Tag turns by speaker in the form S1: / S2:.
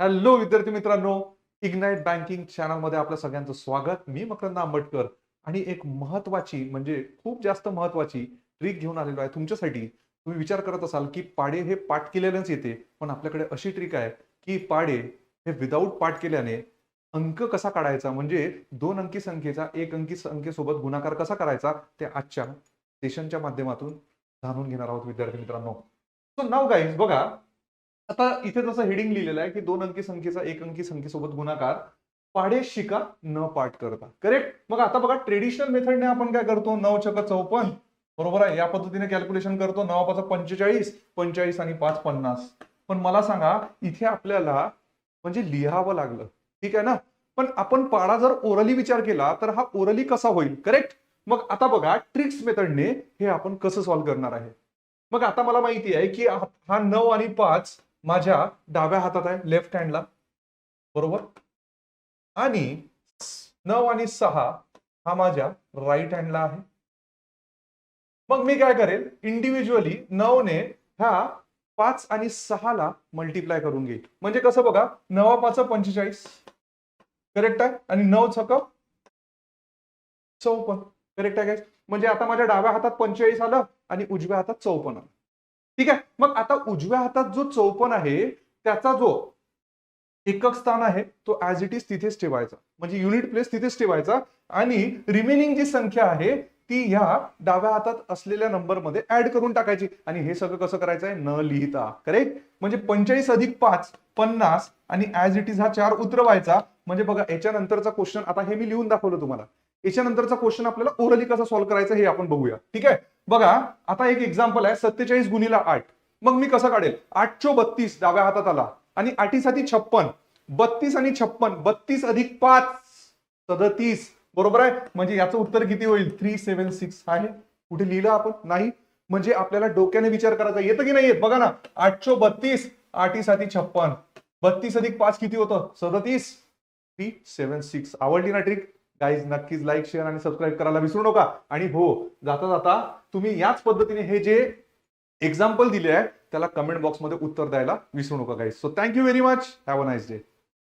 S1: Hello विद्यार्थी मित्रांनो ignite banking चॅनलमध्ये आपलं सगळ्यांचं स्वागत. मी मकरंद आंबटकर आणि एक महत्वाची म्हणजे खूप जास्त महत्वाची ट्रिक घेऊन आलेलो आहे तुमच्यासाठी. तुम्ही विचार करत असाल की पाडे हे पाठ केलेलेच येते पण आपल्याकडे अशी ट्रिक आहे की पाडे हे विदाऊट पाठ केल्याने अंक कसा काढायचा म्हणजे दोन अंकी संख्येचा एक अंकी संख्येसोबत गुणाकार कसा करायचा ते आजच्या सेशनच्या माध्यमातून जाणून घेणार आहोत विद्यार्थी मित्रांनो. सो नाव गाईज बघा आता इथे जसं हेडिंग लिहिलेलं आहे की दोन अंकी संख्येचा एक अंकी संख्येसोबत गुणाकार पाढे शिका न पाठ करता. करेक्ट मग आता बघा ट्रेडिशनल मेथडने आपण काय करतो? नऊ चक चौपन्न बरोबर आहे? या पद्धतीने कॅल्क्युलेशन करतो. नवा पाच पंचेचाळीस पंचेचाळीस आणि पाच पन्नास. पण मला सांगा इथे आपल्याला म्हणजे लिहावं लागलं. ठीक आहे ना? पण आपण पाडा जर ओरली विचार केला तर हा ओरली कसा होईल? करेक्ट मग आता बघा ट्रिक्स मेथडने हे आपण कसं सॉल्व्ह करणार आहे? मग आता मला माहिती आहे की हा नऊ आणि पाच माझ्या डाव्या हातात आहे लेफ्ट हँडला बरोबर? आणि नऊ आणि सहा हा माझ्या राईट हँडला आहे. मग मी काय करेल? इंडिव्हिज्युअली नऊने ह्या पाच आणि सहाला मल्टिप्लाय करून घेईल. म्हणजे कसं बघा नवा पाच पंचेचाळीस. करेक्ट आहे? आणि नऊ छक चौपन्न करेक्ट आहे काय म्हणजे आता माझ्या डाव्या हातात पंचेचाळीस आलं आणि उजव्या हातात चौपन्न आलं. ठीक आहे? मग आता उजव्या हातात जो चौपन आहे त्याचा जो एकक स्थान आहे तो ऍज इट इज तिथेच ठेवायचा. म्हणजे युनिट प्लेस तिथेच ठेवायचा. आणि रिमेनिंग जी संख्या आहे ती ह्या डाव्या हातात असलेल्या नंबरमध्ये ऍड करून टाकायची. आणि हे सगळं कसं करायचं आहे न लिहिता. करेक्ट म्हणजे पंचेचाळीस अधिक पाच पन्नास. आणि ऍज इट इज हा चार उतरवायचा. म्हणजे बघा याच्यानंतरचा क्वेश्चन आता हे मी लिहून दाखवलं तुम्हाला. याच्यानंतरचा क्वेश्चन आपल्याला ओरली कसा सॉल्व्ह करायचा हे आपण बघूया. ठीक आहे? बघा आता एक एक्झाम्पल आहे सत्तेचाळीस गुणीला आठ. मग मी कसं काढेल? आठशो बत्तीस डाव्या हातात आला. आणि आठीसाठी छप्पन. बत्तीस आणि छप्पन बत्तीस अधिक पाच सदतीस. बरोबर आहे? म्हणजे याचं उत्तर किती होईल? थ्री सेव्हन सिक्स आहे. कुठे लिहिलं आपण? नाही. म्हणजे आपल्याला डोक्याने विचार करायचा. येतं की नाही येत? बघा ना. आठशो बत्तीस आठीसाठी छप्पन. बत्तीस अधिक पाच किती होतं? सदतीस. Three seven six. आवडली ना ट्रिक गाईज नक्कीच लाईक शेअर आणि सबस्क्राईब करायला विसरू नका. आणि हो जाता जाता तुम्ही याच पद्धतीने हे जे एक्झाम्पल दिले आहे त्याला कमेंट बॉक्समध्ये उत्तर द्यायला विसरू नका guys so thank you very much have a nice day